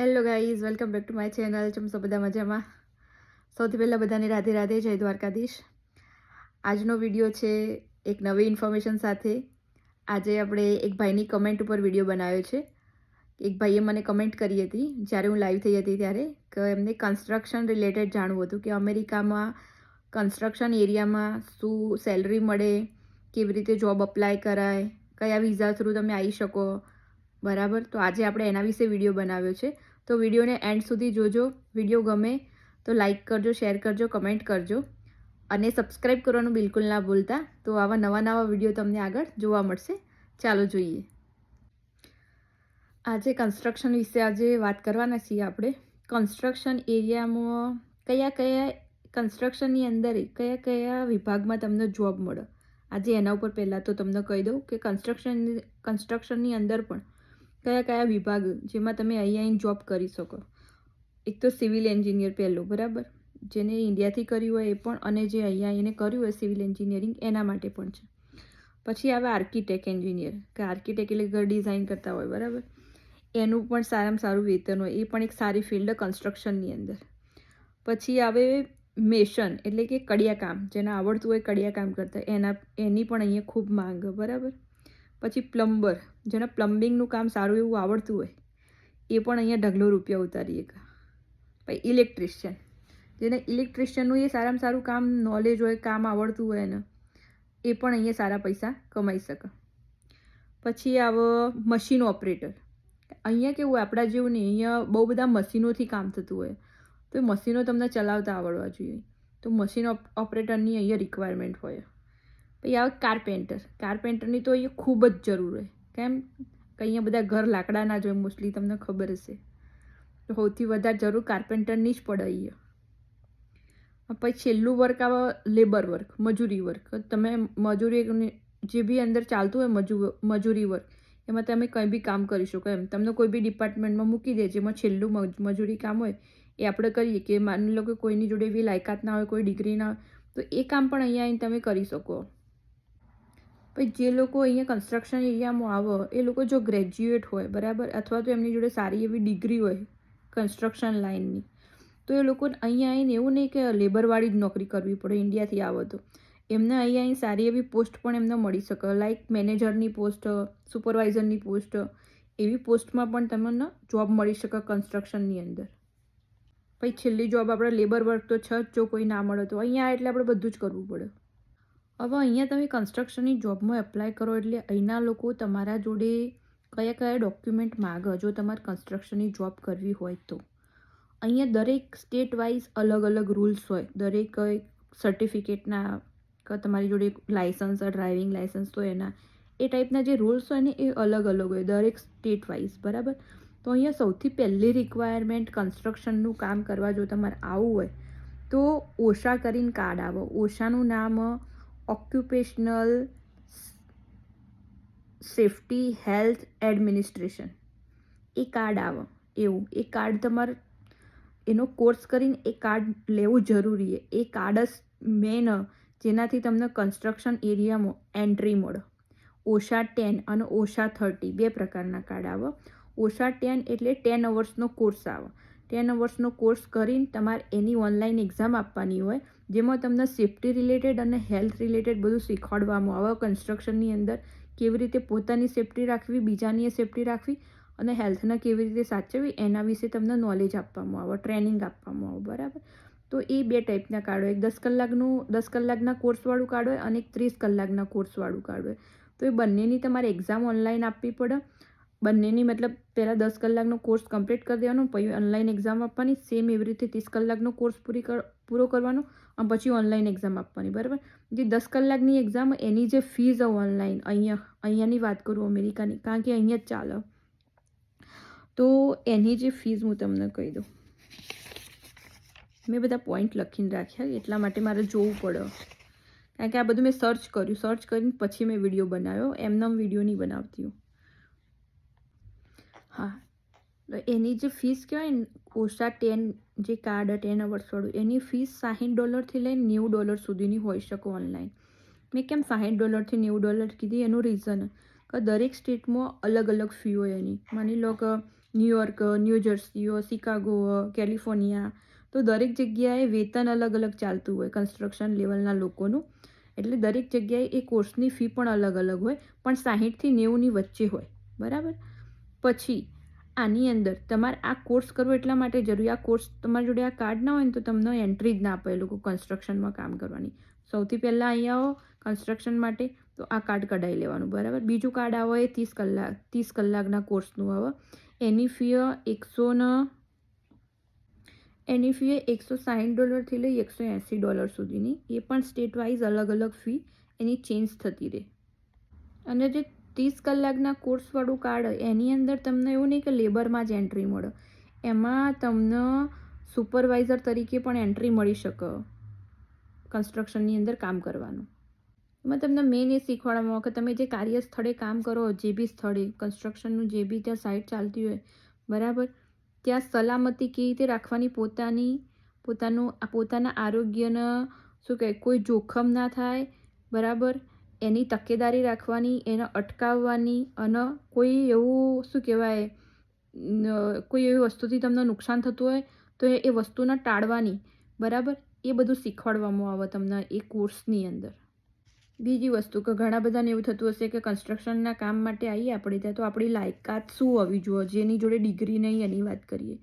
Hello guys welcome back to my channel ચમસો બધા મજામાં? સૌથી પહેલાં બધાને રાધે રાધે, જય દ્વારકાધીશ. આજનો વીડિયો છે એક નવી ઇન્ફોર્મેશન સાથે. આજે આપણે એક ભાઈની કમેન્ટ ઉપર વીડિયો બનાવ્યો છે. એક ભાઈએ મને કમેન્ટ કરી હતી. જ્યારે હું લાઈવ થઈ હતી ત્યારે, કે એમને કન્સ્ટ્રક્શન રિલેટેડ જાણવું હતું કે અમેરિકામાં કન્સ્ટ્રક્શન એરિયામાં શું સેલરી મળે, કેવી રીતે જોબ અપ્લાય કરાય, કયા વિઝા થ્રુ તમે આવી શકો. બરાબર? તો આજે આપણે એના વિશે વીડિયો બનાવ્યો છે. તો વિડીયોને એન્ડ સુધી જોજો. વીડિયો ગમે તો લાઈક કરજો શેર કરજો કમેન્ટ કરજો. અને સબસ્ક્રાઈબ કરવાનું બિલકુલ ના ભૂલતા. તો આવા નવા નવા વીડિયો તમને આગળ જોવા મળશે. ચાલો જોઈએ. આજે કન્સ્ટ્રક્શન વિશે આજે વાત કરવાના છીએ આપણે. કન્સ્ટ્રક્શન એરિયામાં કયા કયા કન્સ્ટ્રક્શનની અંદર કયા કયા વિભાગમાં તમને જોબ મળે? આજે એના ઉપર પહેલાં તો તમને કહી દઉં કે કન્સ્ટ્રક્શન કન્સ્ટ્રક્શનની અંદર પણ કયા કયા વિભાગ જેમાં તમે અહીંયા આવીને જોબ કરી શકો? એક તો સિવિલ એન્જિનિયર પહેલું, બરાબર? જેને ઇન્ડિયાથી કર્યું હોય એ પણ, અને જે અહીંયા એને કર્યું હોય સિવિલ એન્જિનિયરિંગ એના માટે પણ છે. પછી આવે આર્કિટેક્ટ એન્જિનિયર કે આર્કિટેક્ટ એટલે ઘર ડિઝાઇન કરતા હોય, બરાબર? એનું પણ સારામાં સારું વેતન હોય, એ પણ એક સારી ફિલ્ડ કન્સ્ટ્રક્શનની અંદર. પછી આવે મેશન એટલે કે કડિયાકામ, જેને આવડતું હોય કડિયાકામ કરતા, એના, એની પણ અહીંયા ખૂબ માંગ, બરાબર? પછી પ્લમ્બર, જેને પ્લમ્બિંગનું કામ સારું એવું આવડતું હોય, એ પણ અહીંયા ઢગલો રૂપિયા ઉતારીએ પછી ઇલેક્ટ્રિશિયન, જેને ઇલેક્ટ્રિશિયનનું એ સારામાં સારું કામ નોલેજ હોય, કામ આવડતું હોય એને, એ પણ અહીંયા સારા પૈસા કમાઈ શકે. પછી આવો મશીન ઓપરેટર, અહીંયા કેવું આપણા જેવું નહીં, અહીંયા બહુ બધા મશીનોથી કામ થતું હોય, તો એ મશીનો તમને ચલાવતા આવડવા જોઈએ. તો મશીન ઓપરેટરની અહીંયા રિક્વાયરમેન્ટ હોય. પછી આવે કાર્પેન્ટર કાર્પેન્ટરની તો અહીંયા ખૂબ જ જરૂર હોય. કેમ? કે અહીંયા બધા ઘર લાકડાના જ હોય મોસ્ટલી તમને ખબર હશે. તો સૌથી વધારે જરૂર કાર્પેન્ટરની જ પડે અહીંયા. પછી છેલ્લું વર્ક આવે લેબર વર્ક મજૂરી વર્ક તમે મજૂરી જે બી અંદર ચાલતું હોય મજૂ, મજૂરી વર્ક એમાં તમે કંઈ બી કામ કરી શકો એમ. તમને કોઈ બી ડિપાર્ટમેન્ટમાં મૂકી દે, જેમાં છેલ્લું મજૂરી કામ હોય, એ આપણે કરીએ કે માની લો કે કોઈની જોડે એવી લાયકાત ના હોય, કોઈ ડિગ્રી ના હોય, તો એ કામ પણ અહીંયા આવીને તમે કરી શકો. પછી જે લોકો અહીંયા કન્સ્ટ્રક્શન એરિયામાં આવે, એ લોકો જો ગ્રેજ્યુએટ હોય, બરાબર? અથવા તો એમની જોડે સારી એવી ડિગ્રી હોય કન્સ્ટ્રક્શન લાઇનની તો એ લોકો અહીંયા આવીને એવું નહીં કે લેબરવાળી જ નોકરી કરવી પડે, ઇન્ડિયાથી આવો તો. એમને અહીંયા અહીં સારી એવી પોસ્ટ પણ એમને મળી શકે લાઈક મેનેજરની પોસ્ટ સુપરવાઇઝરની પોસ્ટ એવી પોસ્ટમાં પણ તમને જોબ મળી શકે કન્સ્ટ્રક્શનની અંદર. પછી છેલ્લી જોબ આપણે લેબર વર્ક તો છે જ જો કોઈ ના મળે તો, અહીંયા એટલે આપણે બધું જ કરવું પડે. હવે અહીંયા તમે કન્સ્ટ્રક્શનની જોબમાં એપ્લાય કરો એટલે અહીંના લોકો તમારા જોડે કયા કયા ડોક્યુમેન્ટ માગે, જો તમારે કન્સ્ટ્રક્શનની જોબ કરવી હોય તો. અહીંયા દરેક સ્ટેટ વાઇઝ અલગ અલગ રૂલ્સ હોય. દરેક સર્ટિફિકેટના તમારી જોડે લાઇસન્સ ડ્રાઇવિંગ લાઇસન્સ તો એના. એ ટાઈપના જે રૂલ્સ હોય ને એ અલગ અલગ હોય દરેક સ્ટેટ વાઇઝ બરાબર? તો અહીંયા સૌથી પહેલી રિક્વાયરમેન્ટ કન્સ્ટ્રક્શનનું કામ કરવા જો તમારે આવવું હોય, તો ઓશા કરીને કાર્ડ આવો. ઓશાનું નામ ઓક્યુપેશનલ સેફટી હેલ્થ એડમિનિસ્ટ્રેશન. એ કાર્ડ આવે. એવું. એ કાર્ડ તમારે, એનો કોર્સ કરીને એ કાર્ડ લેવું જરૂરી છે. એ કાર્ડ જ મેન જેનાથી તમને કન્સ્ટ્રક્શન એરિયામાં એન્ટ્રી મળે. ઓશા ટેન અને ઓશા થર્ટી. બે પ્રકારના કાર્ડ આવે. ઓશા ટેન એટલે ટેન અવર્સનો કોર્સ આવે. ટેન અવર્સનો કોર્સ કરીને તમારે એની ઓનલાઈન એક્ઝામ આપવાની હોય, જેમાં તમને સેફ્ટી રિલેટેડ અને હેલ્થ રિલેટેડ બધું શીખવાડવામાં આવે, કન્સ્ટ્રક્શનની અંદર કેવી રીતે પોતાની સેફ્ટી રાખવી, બીજાની સેફ્ટી રાખવી અને હેલ્થને કેવી રીતે સાચવવી, એના વિશે તમને નોલેજ આપવામાં આવે, ટ્રેનિંગ આપવામાં આવે, બરાબર? તો એ બે ટાઈપના કાર્ડ હોય. એક દસ કલાકનું, દસ કલાકના કોર્સવાળું કાર્ડ હોય અને એક ત્રીસ કલાકના કોર્સવાળું કાર્ડ હોય. તો એ બંનેની તમારે એક્ઝામ ઓનલાઈન આપવી પડે. બંનેની મતલબ પહેલાં દસ કલાકનો કોર્સ કમ્પ્લીટ કરી દેવાનો, પછી ઓનલાઈન એક્ઝામ આપવાની સેમ એવી રીતે ત્રીસ કલાકનો કોર્સ પૂરી પૂરો કરવાનો અને પછી ઓનલાઈન એક્ઝામ આપવાની, બરાબર? જે દસ કલાકની એક્ઝામ એની જે ફીઝ ઓનલાઈન અહીંયા, અહીંયાની વાત કરું અમેરિકાની, કારણ કે અહીંયા જ ચાલે. તો એની જે ફીઝ હું તમને કહી દઉં. મેં બધા પોઈન્ટ લખીને રાખ્યા, એટલા માટે મારે જોવું પડે. કારણ કે આ બધું મેં સર્ચ કર્યું સર્ચ કરીને પછી મેં વીડિયો બનાવ્યો એમનામ વીડિયો નહીં બનાવતી હું. હા. તો એની જે ફીસ કહેવાય ને ઓછા ટેન, જે કાર્ડ ટેન અવર્સવાળું એની ફીસ સાહીઠ ડોલરથી લઈને નેવું ડોલર સુધીની હોઈ શકે ઓનલાઈન મેં કેમ સાહીઠ ડોલરથી નેવું ડોલર કીધી? એનું રીઝન કે દરેક સ્ટેટમાં અલગ અલગ ફી હોય એની. માની લો કે ન્યુયોર્ક ન્યૂ જર્સીઓ શિકાગો કેલિફોર્નિયા તો દરેક જગ્યાએ વેતન અલગ અલગ ચાલતું હોય કન્સ્ટ્રક્શન લેવલના લોકોનું. એટલે દરેક જગ્યાએ એ કોર્સની ફી પણ અલગ અલગ હોય, પણ સાહીઠથી નેવુંની વચ્ચે હોય. બરાબર? પછી આની અંદર તમારે આ કોર્સ કરવો એટલા માટે જરૂરી, આ કોર્સ તમારી જોડે આ કાર્ડ ના હોય ને તો તમને એન્ટ્રી જ ના આપે એ લોકો કન્સ્ટ્રક્શનમાં કામ કરવાની. સૌથી પહેલાં અહીંયા આવો કન્સ્ટ્રક્શન માટે તો આ કાર્ડ કઢાવી લેવાનું, બરાબર? બીજું કાર્ડ આવો એ ત્રીસ કલાક, ત્રીસ કલાકના કોર્સનું આવે. એની ફી એકસો ને, એની ફી એકસો સાઠ ડોલરથી લઈ એકસો એંસી ડોલર સુધીની. એ પણ સ્ટેટ વાઇઝ અલગ અલગ ફી એની ચેન્જ થતી રહે. અને જે ત્રીસ કલાકના કોર્સવાળું કાર્ડ, એની અંદર તમને એવું નહીં કે લેબરમાં જ એન્ટ્રી મળે. એમાં તમને સુપરવાઇઝર તરીકે પણ એન્ટ્રી મળી શકે. કન્સ્ટ્રક્શનની અંદર કામ કરવાનું. એમાં તમને મેઇન એ શીખવાડવામાં આવે કે તમે જે કાર્ય સ્થળે કામ કરો, જે બી સ્થળે કન્સ્ટ્રક્શનનું જે બી ત્યાં સાઇટ ચાલતી હોય, બરાબર? ત્યાં સલામતી કેવી રીતે રાખવાની પોતાની, પોતાનું પોતાના આરોગ્યના શું કહે, કોઈ જોખમ ના થાય, બરાબર? એની તકેદારી રાખવાની, એને અટકાવવાની અને કોઈ એવું, શું કહેવાય કોઈ એવી વસ્તુથી તમને નુકસાન થતું હોય, તો એ વસ્તુને ટાળવાની. બરાબર? એ બધું શીખવાડવામાં આવે તમને એ કોર્સની અંદર. બીજી વસ્તુ કે ઘણા બધાને એવું થતું હશે કે કન્સ્ટ્રક્શનના કામ માટે આવીએ આપણે ત્યાં, તો આપણી લાયકાત શું હોવી જોઈએ? જેની જોડે ડિગ્રી નહીં, એની વાત કરીએ.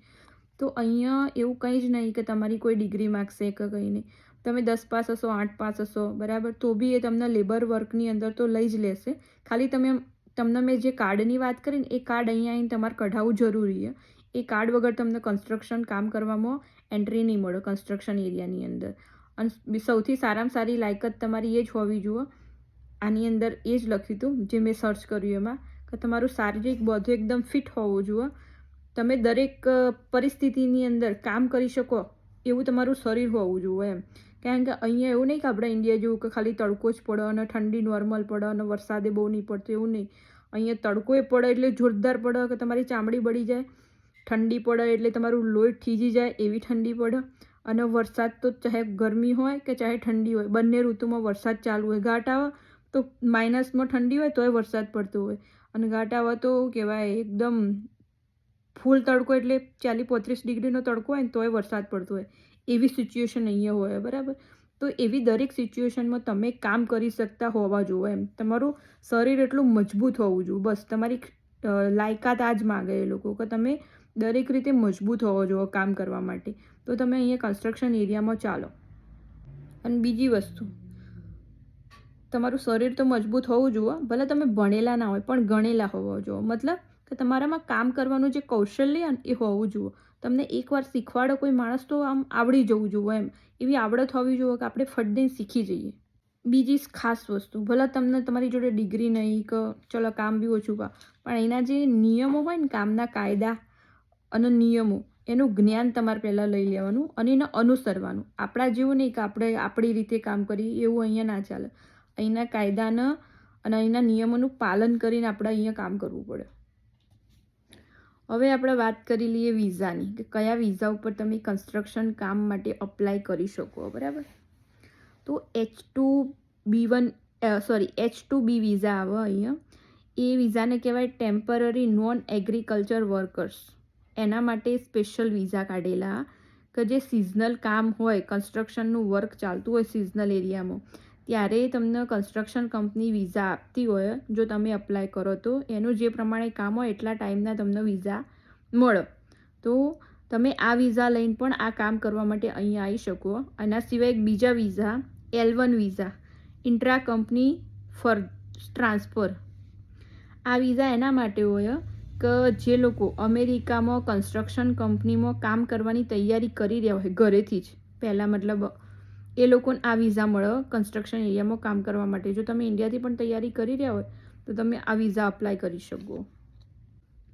તો અહીંયા એવું કંઈ જ નહીં કે તમારી કોઈ ડિગ્રી માગશે કે કંઈ નહીં. તમે દસ પાસ હશો, આઠ પાસ હશો, બરાબર? તો બી એ તમને લેબર વર્કની અંદર તો લઈ જ લેશે. ખાલી તમે તમને મેં જે કાર્ડની વાત કરી ને, એ કાર્ડ અહીંયા આવીને તમારે કઢાવવું જરૂરી છે. એ કાર્ડ વગર તમને કન્સ્ટ્રક્શન કામ કરવામાં એન્ટ્રી નહીં મળે કન્સ્ટ્રક્શન એરિયાની અંદર. અને સૌથી સારામાં સારી લાયકત તમારી એ જ હોવી જુઓ. આની અંદર એ જ લખ્યું હતું, જે મેં સર્ચ કર્યું એમાં, કે તમારું શારીરિક બધું એકદમ ફિટ હોવું જોઈએ તમે દરેક પરિસ્થિતિની અંદર કામ કરી શકો, એવું તમારું શરીર હોવું જોઈએ એમ. કારણ કે અહીંયા એવું નહીં કે આપણે ઇન્ડિયા જેવું કે ખાલી તડકો જ પડે અને ઠંડી નોર્મલ પડે અને વરસાદે બહુ નહીં પડતો, એવું નહીં. અહીંયા તડકોય પડે એટલે જોરદાર પડે કે તમારી ચામડી બળી જાય, ઠંડી પડે એટલે તમારું લોહી થીજી જાય એવી ઠંડી પડે. અને વરસાદ તો ચાહે ગરમી હોય કે ચાહે ઠંડી હોય, બંને ઋતુમાં વરસાદ ચાલુ હોય. ઘાટ આવે તો માઇનસમાં ઠંડી હોય તોય વરસાદ પડતો હોય. અને ઘાટ આવે તો કહેવાય એકદમ ફૂલ તડકો એટલે ચાલીસ પોત્રીસ ડિગ્રીનો તડકો હોય ને તોય વરસાદ પડતો હોય. એવી સિચ્યુએશન અહીંયા હોય, બરાબર? તો એવી દરેક સિચ્યુએશનમાં તમે કામ કરી શકતા હોવા જોઈએ એમ. તમારું શરીર એટલું મજબૂત હોવું જોઈએ. બસ, તમારી લાયકાત આ જ માગે એ લોકો કે તમે દરેક રીતે મજબૂત હોવો જોઈએ કામ કરવા માટે. તો તમે અહીંયા કન્સ્ટ્રક્શન એરિયામાં ચાલો. અને બીજી વસ્તુ, તમારું શરીર તો મજબૂત હોવું જોઈએ. ભલે તમે ભણેલા ના હોય, પણ ગણેલા હોવા જોઈએ. મતલબ કે તમારામાં કામ કરવાનું જે કૌશલ્ય એ હોવું જોઈએ તમને એકવાર શીખવાડો કોઈ માણસ તો આમ આવડી જવું જોઈએ એમ. એવી આવડત હોવી જોઈએ કે આપણે ફટ શીખી જઈએ. બીજી ખાસ વસ્તુ, ભલે તમને તમારી જોડે ડિગ્રી નહીં કે ચલો કામ બી ઓછું કા પણ એના જે નિયમો હોય ને કામના કાયદા અને નિયમો, એનું જ્ઞાન તમારે પહેલાં લઈ લેવાનું અને એને અનુસરવાનું. આપણા જેવું નહીં કે આપણે આપણી રીતે કામ કરીએ, એવું અહીંયા ના ચાલે. અહીંના કાયદાના અને અહીંના નિયમોનું પાલન કરીને આપણે અહીંયા કામ કરવું પડે. હવે આપણે વાત કરી લઈએ વિઝાની, કે કયા વિઝા ઉપર તમે કન્સ્ટ્રક્શન કામ માટે અપ્લાય કરી શકો બરાબર? તો H two B one sorry H two B visa આવે અહીંયા. એ વિઝાને કહેવાય ટેમ્પરરી નોન એગ્રીકલ્ચર વર્કર્સ એના માટે સ્પેશિયલ વિઝા કાઢેલા, કે જે સિઝનલ કામ હોય કન્સ્ટ્રક્શનનું વર્ક ચાલતું હોય સિઝનલ એરિયામાં ત્યારે તમને કન્સ્ટ્રક્શન કંપની વિઝા આપતી હોય, જો તમે અપ્લાય કરો તો. એનું જે પ્રમાણે કામ હોય, એટલા ટાઈમના તમને વિઝા મળે. તો તમે આ વિઝા લઈને પણ આ કામ કરવા માટે અહીંયા આવી શકો. આના સિવાય એક બીજા visa, L one visa, intra company ફર ટ્રાન્સફર. આ વિઝા એના માટે હોય કે જે લોકો અમેરિકામાં કન્સ્ટ્રક્શન કંપનીમાં કામ કરવાની તૈયારી કરી રહ્યા હોય, ઘરેથી જ. પહેલાં મતલબ એ લોકોને આ વિઝા મળે કન્સ્ટ્રક્શન એરિયામાં કામ કરવા માટે. જો તમે ઇન્ડિયાથી પણ તૈયારી કરી રહ્યા હોય, તો તમે આ વિઝા અપ્લાય કરી શકો.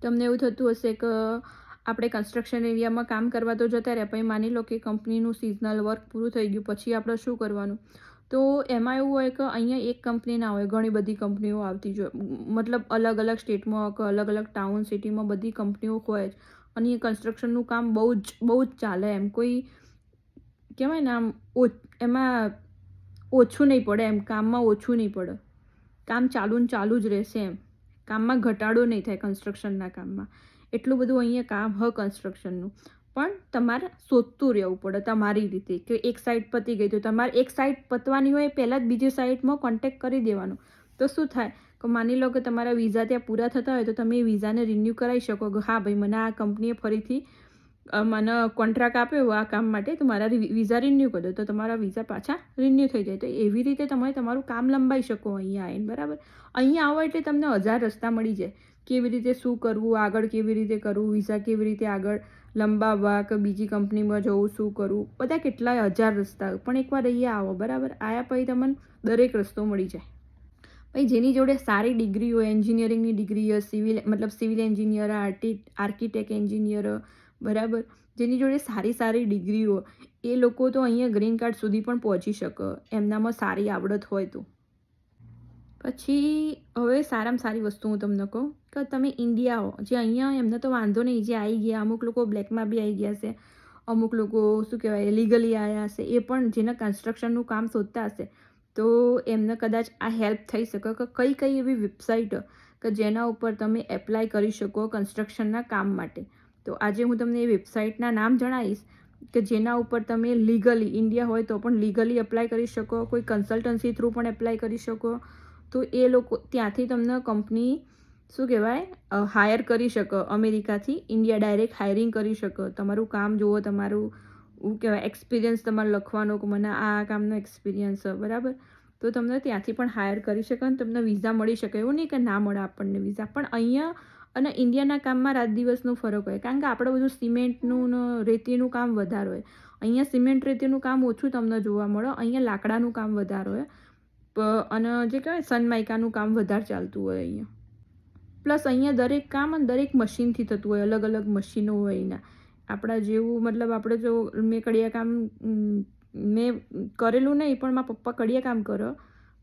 તમને એવું થતું હશે કે આપણે કન્સ્ટ્રક્શન એરિયામાં કામ કરવા તો જતા રહ્યા પછી માની લો કે કંપનીનું સિઝનલ વર્ક પૂરું થઈ ગયું, પછી આપણે શું કરવાનું? તો એમાં એવું હોય કે અહીંયા એક કંપની ના હોય, ઘણી બધી કંપનીઓ આવતી જો મતલબ અલગ અલગ સ્ટેટમાં કે અલગ અલગ ટાઉન સિટીમાં બધી કંપનીઓ હોય જ. અને એ કન્સ્ટ્રક્શનનું કામ બહુ જ બહુ જ ચાલે એમ. કોઈ કહેવાય ને આમ એમાં ઓછું નહીં પડે એમ, કામમાં ઓછું નહીં પડે. કામ ચાલુ ને ચાલુ જ રહેશે એમ. કામમાં ઘટાડો નહીં થાય કન્સ્ટ્રક્શનના કામમાં. એટલું બધું અહીંયા કામ હ કન્સ્ટ્રક્શનનું પણ તમારે શોધતું રહેવું પડે તમારી રીતે, કે એક સાઈડ પતી ગઈ તો તમારે એક સાઈડ પતવાની હોય પહેલાં જ બીજી સાઈડમાં કોન્ટેક કરી દેવાનો. તો શું થાય? કે માની લો કે તમારા વિઝા ત્યાં પૂરા થતા હોય તો તમે એ વિઝાને રિન્યૂ કરાવી શકો. કે હા ભાઈ, મને આ કંપનીએ ફરીથી મને કોન્ટ્રાક્ટ આપ્યો આ કામ માટે, તો મારા વિઝા રિન્યૂ કરી તો તમારા વિઝા પાછા રિન્યૂ થઈ જાય. તો એવી રીતે તમે તમારું કામ લંબાઈ શકો અહીંયા આવીને, બરાબર? અહીંયા આવો એટલે તમને હજાર રસ્તા મળી જાય. કેવી રીતે શું કરવું, આગળ કેવી રીતે કરવું વિઝા કેવી રીતે આગળ લંબાવવા કે બીજી કંપનીમાં જવું, શું કરવું? બધા કેટલાય હજાર રસ્તા. પણ એકવાર અહીંયા આવો, બરાબર? આયા પછી તમને દરેક રસ્તો મળી જાય. પછી જેની જોડે સારી ડિગ્રી હોય એન્જિનિયરિંગની ડિગ્રી હોય સિવિલ, મતલબ સિવિલ એન્જિનિયર, આર્ટી, આર્કિટેક્ટ એન્જિનિયર બરાબર? જેની જોડે સારી સારી ડિગ્રીઓ, એ લોકો તો અહીંયા ગ્રીન કાર્ડ સુધી પણ પહોંચી શકે. એમનામાં સારી આવડત હોય તો. પછી, હવે સારામાં સારી વસ્તુ હું તમને કહું કે તમે ઇન્ડિયા આવો જે અહીંયા એમને તો વાંધો નહીં, જે આવી ગયા, અમુક લોકો બ્લેકમાં બી આવી ગયા છે અમુક લોકો શું કહેવાય લીગલી આવ્યા હશે. એ પણ જેના કન્સ્ટ્રક્શનનું કામ શોધતા હશે. તો એમને કદાચ આ હેલ્પ થઈ શકે કે કઈ કઈ એવી વેબસાઇટ કે જેના ઉપર તમે એપ્લાય કરી શકો કન્સ્ટ્રક્શનના કામ માટે. તો આજે હું તમને એ વેબસાઇટના નામ જણાવીશ કે જેના ઉપર તમે લીગલી ઇન્ડિયા હોય તો પણ લીગલી એપ્લાય કરી શકો, કોઈ કન્સલ્ટન્સી થ્રુ પણ એપ્લાય કરી શકો. તો એ લોકો ત્યાંથી તમને કંપની, શું કહેવાય હાયર કરી શકો, અમેરિકાથી ઇન્ડિયા ડાયરેક્ટ હાયરિંગ કરી શકો. તમારું કામ જુઓ, તમારું, શું કહેવાય એક્સપિરિયન્સ તમારે લખવાનો કે મને આ કામનો એક્સપિરિયન્સ બરાબર? તો તમને ત્યાંથી પણ હાયર કરી શકે અને તમને વિઝા મળી શકે. એવું નહીં કે ના મળે આપણને વિઝા પણ અહીંયા અને ઇન્ડિયાના કામમાં રાત દિવસનો ફરક હોય. કારણ કે આપણે બધું સિમેન્ટનું રેતીનું કામ વધારે હોય. અહીંયા સિમેન્ટ રેતીનું કામ ઓછું તમને જોવા મળે. અહીંયા લાકડાનું કામ વધારે હોય. અને જે કહેવાય સનમાઇકાનું કામ વધારે ચાલતું હોય અહીંયા. પ્લસ અહીંયા દરેક કામ અને દરેક મશીનથી થતું હોય. અલગ અલગ મશીનો હોય એના. આપણા જેવું મતલબ આપણે જો મેં કડિયા કામ મેં કરેલું નહીં, પણ મારા પપ્પા કડિયા કામ કરો.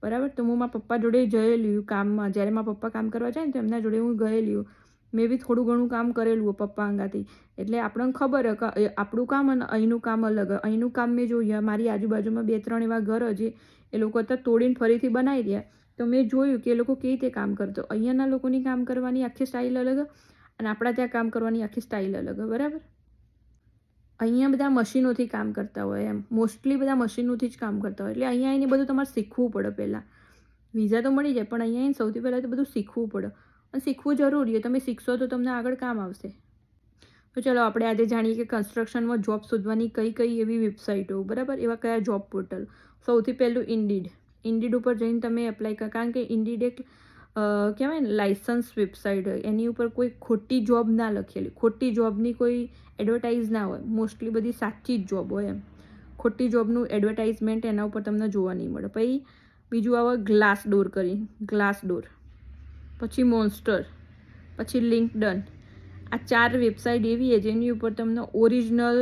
બરાબર? તો હું મારા પપ્પા જોડે જયેલી કામમાં જ્યારે મારા પપ્પા કામ કરવા જાય ને તો એમના જોડે હું ગયેલી મેં બી થોડું ઘણું કામ કરેલું પપ્પા અંગાથી. એટલે આપણને ખબર આપણું કામ અને અહીંનું કામ અલગ અહીંનું કામ મેં જોયું મારી આજુબાજુમાં બે ત્રણ એવા ઘર હજી એ લોકો અત્યારે તોડીને ફરીથી બનાવી રહ્યા. તો મેં જોયું કે એ લોકો કેવી રીતે કામ કરતો. અહીંયાના લોકોની કામ કરવાની આખી સ્ટાઇલ અલગ અને આપણા ત્યાં કામ કરવાની આખી સ્ટાઇલ અલગ બરાબર? અહીંયા બધા મશીનોથી કામ કરતા હોય એમ. મોસ્ટલી બધા મશીનોથી જ કામ કરતા હોય. એટલે અહીંયા આવીને બધું તમારે શીખવું પડે પહેલાં. વિઝા તો મળી જાય, પણ અહીંયા આવીને સૌથી પહેલાં તો બધું શીખવું પડે. અને શીખવું જરૂરી તમે શીખશો તો તમને આગળ કામ આવશે. તો ચલો, આપણે આજે જાણીએ કે કન્સ્ટ્રક્શનમાં જોબ શોધવાની કઈ કઈ એવી વેબસાઇટો બરાબર? એવા કયા જોબ પોર્ટલ સૌથી પહેલું ઇન્ડીડ ઇન્ડીડ ઉપર જઈને તમે એપ્લાય કર કારણ કે ઇન્ડીડ એક કહેવાય ને લાઇસન્સ વેબસાઇટ હોય, એની ઉપર કોઈ ખોટી જોબ ના લખેલી. ખોટી જોબની કોઈ એડવર્ટાઇઝ ના હોય. મોસ્ટલી બધી સાચી જ જોબ હોય એમ. ખોટી જોબનું એડવર્ટાઇઝમેન્ટ એના ઉપર તમને જોવા નહીં મળે. પછી બીજું આવે ગ્લાસ ડોર કરી. ગ્લાસ ડોર પછી મોન્સ્ટર પછી લિંકડન આ ચાર વેબસાઇટ એવી છે જેની ઉપર તમને ઓરિજિનલ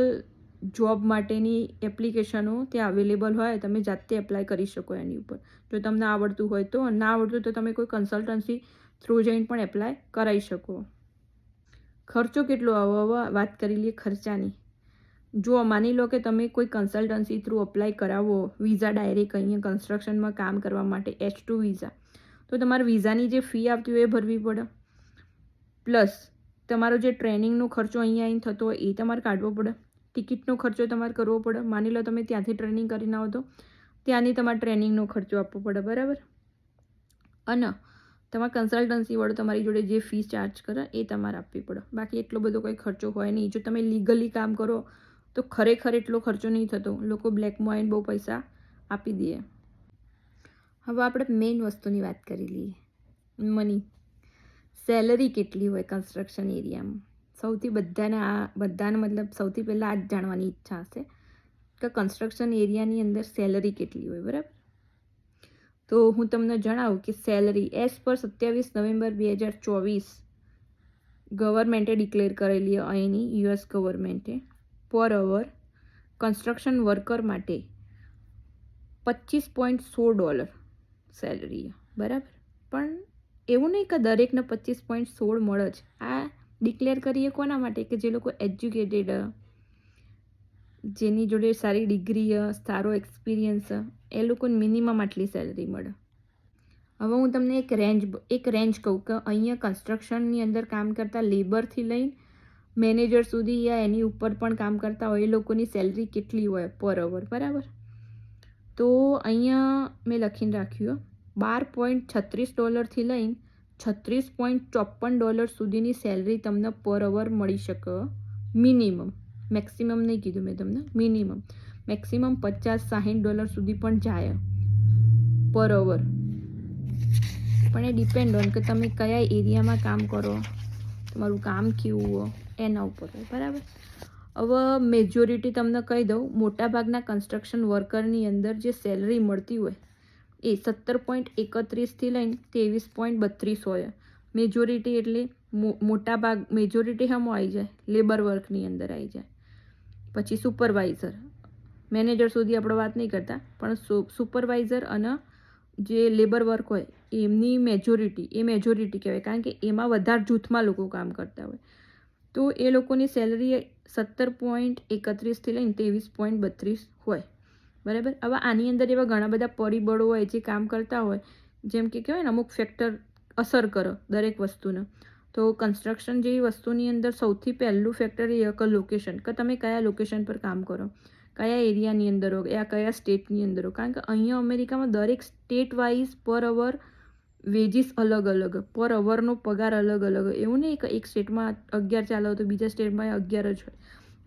જોબ માટેની એપ્લિકેશનો ત્યાં અવેલેબલ હોય, તમે જાતે એપ્લાય કરી શકો એની ઉપર. જો તમને આવડતું હોય તો ના આવડતું તો તમે કોઈ કન્સલ્ટન્સી થ્રુ જઈને પણ એપ્લાય કરાવી શકો. ખર્ચો કેટલો આવો વાત કરી લઈએ ખર્ચાની. જો માની લો કે તમે કોઈ કન્સલ્ટન્સી થ્રુ અપ્લાય કરાવો, વિઝા ડાયરેક્ટ અહીંયા કન્સ્ટ્રક્શનમાં કામ કરવા માટે એચ ટુ વિઝા, તો તમારે વિઝાની જે ફી આવતી હોય એ ભરવી પડે. પ્લસ, તમારો જે ટ્રેનિંગનો ખર્ચો અહીંયા આવીને થતો હોય એ તમારે કાઢવો પડે. ટિકિટનો ખર્ચો તમારે કરવો પડે. માની લો તમે ત્યાંથી ટ્રેનિંગ કરીને આવો તો, ત્યાંની તમારે ટ્રેનિંગનો ખર્ચો આપવો પડે, બરાબર? અને તમારા કન્સલ્ટન્સી વાળો તમારી જોડે જે ફીસ ચાર્જ કરે એ તમારે આપવી પડે. બાકી એટલો બધો કોઈ ખર્ચો હોય નહીં. જો તમે લીગલી કામ કરો, તો ખરેખર એટલો ખર્ચો નહીં થતો. લોકો બ્લેકમાં આવીને બહુ પૈસા આપી દે. હવે આપણે મેઇન વસ્તુની વાત કરી લઈએ. મની સેલરી કેટલી હોય કન્સ્ટ્રક્શન એરિયામાં સૌથી બધાને આ, બધાને મતલબ સૌથી પહેલાં આ જ જાણવાની ઈચ્છા હશે કે કન્સ્ટ્રક્શન એરિયાની અંદર સેલરી કેટલી હોય, બરાબર? તો હું તમને જણાવું કે સેલરી એઝ પર સત્યાવીસ નવેમ્બર બે હજાર ચોવીસ ગવર્મેન્ટે ડિક્લેર કરેલી અહીંની યુએસ ગવર્મેન્ટે પર અવર કન્સ્ટ્રક્શન વર્કર માટે પચીસ પોઈન્ટ સોળ ડોલર સેલરી બરાબર? પણ એવું નહીં કે દરેકને પચીસ પોઈન્ટ સોળ મળે જ. આ ડિક્લેર કરીએ કોના માટે? કે જે લોકો એજ્યુકેટેડ જેની જોડે સારી ડિગ્રી સારો એક્સપિરિયન્સ એ લોકોને મિનિમમ આટલી સેલરી મળે. હવે હું તમને એક રેન્જ એક રેન્જ કહું કે અહીંયા કન્સ્ટ્રક્શનની અંદર કામ કરતા લેબરથી લઈને મેનેજર સુધી યા એની ઉપર પણ કામ કરતા હોય એ લોકોની સેલરી કેટલી હોય પર અવર બરાબર? તો અહીંયા મેં લખીને રાખ્યું બાર પોઈન્ટ છત્રીસ ડોલરથી લઈને છત્રીસ પોઈન્ટ ચોપન ડોલર સુધીની સેલરી તમને પર અવર મળી શકે. મિનિમમ. મેક્સિમમ નહીં કીધું મેં તમને. મિનિમમ. મેક્સિમમ પચાસ સાહીઠ ડોલર સુધી પણ જાય. પર અવર. પણ એ ડિપેન્ડ ઓન કે તમે કયા એરિયામાં કામ કરો. તમારું કામ કેવું હોય, એના ઉપર હોય. બરાબર? હવે મેજોરિટી તમને કહી દઉં, મોટાભાગના કન્સ્ટ્રક્શન વર્કરની અંદર જે સેલરી મળતી હોય એ સત્તર પોઈન્ટ એકત્રીસથી લઈને ત્રેવીસ પોઈન્ટ બત્રીસ હોય. મેજોરિટી એટલે મોટા ભાગ મેજોરિટી હમો આવી જાય. લેબર વર્કની અંદર આવી જાય. પછી સુપરવાઇઝર મેનેજર સુધી આપણે વાત નહીં કરતા, પણ સુપરવાઇઝર અને જે લેબર વર્ક હોય, એમની મેજોરિટી એ મેજોરિટી કહેવાય. કારણ કે એમાં વધારે જૂથમાં લોકો કામ કરતા હોય. તો એ લોકોની સેલરી સત્તર પોઈન્ટ એકત્રીસથી લઈને ત્રેવીસ પોઈન્ટ બત્રીસ હોય. બરાબર? હવે આની અંદર એવા ઘણા બધા પરિબળો હોય જે કામ કરતા હોય, જેમ કે કહેવાય ને અમુક ફેક્ટર અસર કરો દરેક વસ્તુને. તો કન્સ્ટ્રક્શન જેવી વસ્તુની અંદર સૌથી પહેલું ફેક્ટર એ કે લોકેશન કે તમે કયા લોકેશન પર કામ કરો? કયા એરિયાની અંદર હો? યા કયા સ્ટેટની અંદર હો? કારણ કે અહીંયા અમેરિકામાં દરેક સ્ટેટ વાઇઝ પર અવર વેજીસ અલગ અલગ પર અવરનો પગાર અલગ અલગ. એવું નહીં કે એક સ્ટેટમાં અગિયાર ચાલો તો બીજા સ્ટેટમાં અગિયાર જ હોય.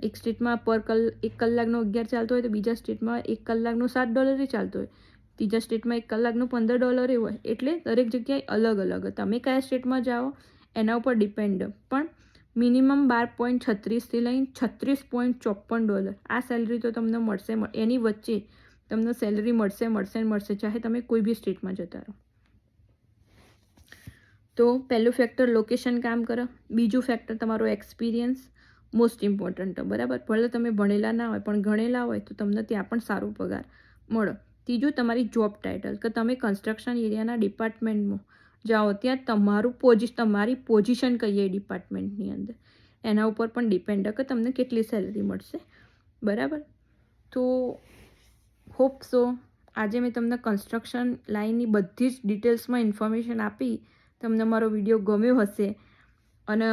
એક સ્ટેટમાં પર કલ, એક કલાકનો અગિયાર ચાલતો હોય તો બીજા સ્ટેટમાં એક કલાકનો સાત ડોલરે ચાલતો હોય. ત્રીજા સ્ટેટમાં એક કલાકનું પંદર ડોલરે હોય. એટલે દરેક જગ્યાએ અલગ અલગ. તમે કયા સ્ટેટમાં જાઓ એના ઉપર ડિપેન્ડ. પણ મિનિમમ બાર પોઈન્ટ છત્રીસથી લઈને છત્રીસ પોઈન્ટ ચોપન ડોલર. આ સેલરી તો તમને મળશે એની વચ્ચે તમને સેલરી મળશે મળશે મળશે, ચાહે તમે કોઈ બી સ્ટેટમાં જતા રહો. તો પહેલું ફેક્ટર લોકેશન કામ કરો. બીજું ફેક્ટર તમારો એક્સપિરિયન્સ મોસ્ટ ઇમ્પોર્ટન્ટ બરાબર? ભલે તમે ભણેલા ના હોય, પણ ગણેલા હોય, તો તમને ત્યાં પણ સારો પગાર મળે. ત્રીજું, તમારી જોબ ટાઇટલ કે તમે કન્સ્ટ્રક્શન એરિયાના ડિપાર્ટમેન્ટમાં જાઓ, ત્યાં તમારું પોઝિશ તમારી પોઝિશન કહીએ ડિપાર્ટમેન્ટની અંદર. એના ઉપર પણ ડિપેન્ડ કે તમને કેટલી સેલરી મળશે. બરાબર? તો હોપ સો આજે મેં તમને કન્સ્ટ્રક્શન લાઇનની બધી જ ડિટેલ્સમાં ઇન્ફોર્મેશન આપી. તમને મારો વીડિયો ગમ્યો હશે. અને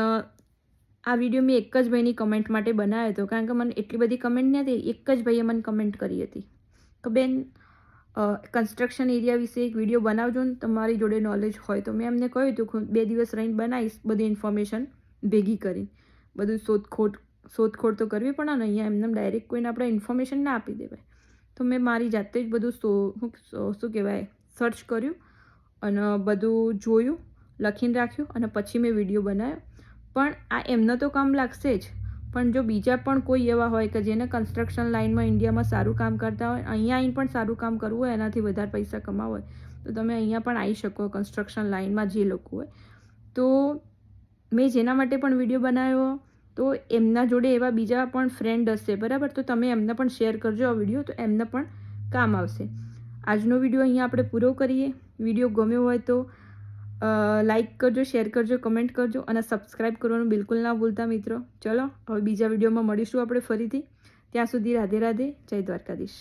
આ વીડિયો મેં એક જ ભાઈની કમેન્ટ માટે બનાવ્યો હતો. કારણ કે મને એટલી બધી કમેન્ટ નથી એક જ ભાઈએ મને કમેન્ટ કરી હતી. કે બેન કન્સ્ટ્રક્શન એરિયા વિશે એક વીડિયો બનાવજો ને, તમારી જોડે નોલેજ હોય. તો મેં એમને કહ્યું હતું બે દિવસ રહીને બનાવીશ બધી ઇન્ફોર્મેશન ભેગી કરીને. બધું શોધખોળ શોધખોળ તો કરવી પણ અહીંયા એમને ડાયરેક્ટ કોઈને આપણે ઇન્ફોર્મેશન ના આપી દેવાય. તો મેં મારી જાતે જ બધું શું કહેવાય સર્ચ કર્યું અને બધું જોયું, લખીને રાખ્યું અને પછી મેં વીડિયો બનાવ્યો. પણ આ એમને તો કામ લાગશે જ. પણ જો બીજા પણ કોઈ એવા હોય કે જેને કન્સ્ટ્રક્શન લાઇનમાં ઇન્ડિયામાં સારું કામ કરતા હોય, અહીંયા આવીને પણ સારું કામ કરવું હોય, એનાથી વધારે પૈસા કમાવા હોય, તો તમે અહીંયા પણ આવી શકો કન્સ્ટ્રક્શન લાઇનમાં જે લોકો હોય. તો મેં જેના માટે પણ વીડિયો બનાવ્યો, તો એમના જોડે એવા બીજા પણ ફ્રેન્ડ હશે, બરાબર? તો તમે એમને પણ શેર કરજો આ વીડિયો તો એમને પણ કામ આવશે. આજનો વીડિયો અહીંયા આપણે પૂરો કરીએ. વીડિયો ગમ્યો હોય તો લાઈક કરજો શેર કરજો કમેન્ટ કરજો અને સબસ્ક્રાઈબ કરવાનું બિલકુલ ના ભૂલતા મિત્રો. ચલો, હવે બીજા વિડીયોમાં મળીશું આપણે ફરીથી. ત્યાં સુધી રાધે રાધે, જય દ્વારકાધીશ.